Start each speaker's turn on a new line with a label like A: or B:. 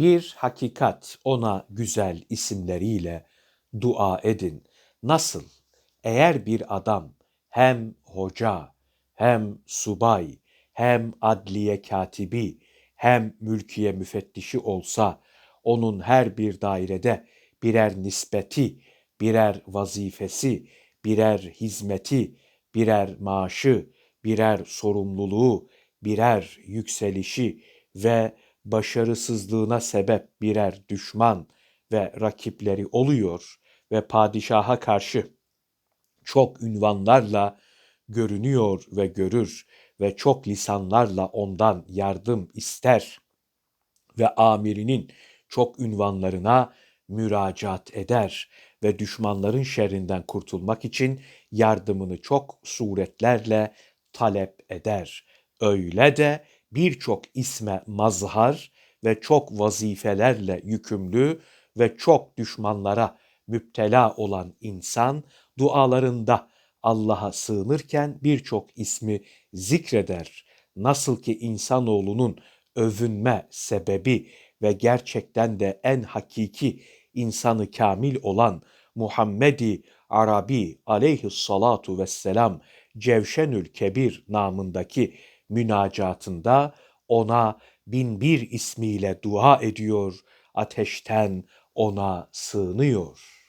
A: Bir hakikat ona güzel isimleriyle dua edin. Nasıl? Eğer bir adam hem hoca, hem subay, hem adliye katibi, hem mülkiye müfettişi olsa, onun her bir dairede birer nispeti, birer vazifesi, birer hizmeti, birer maaşı, birer sorumluluğu, birer yükselişi ve başarısızlığına sebep birer düşman ve rakipleri oluyor ve padişaha karşı çok ünvanlarla görünüyor ve görür ve çok lisanlarla ondan yardım ister ve amirinin çok ünvanlarına müracaat eder ve düşmanların şerrinden kurtulmak için yardımını çok suretlerle talep eder. Öyle de birçok isme mazhar ve çok vazifelerle yükümlü ve çok düşmanlara müptela olan insan dualarında Allah'a sığınırken birçok ismi zikreder. Nasıl ki insanoğlunun övünme sebebi ve gerçekten de en hakiki insanı kamil olan Muhammedi Arabi aleyhissalatu vesselam Cevşenül Kebir namındaki münacatında ona bin bir ismiyle dua ediyor, ateşten ona sığınıyor.''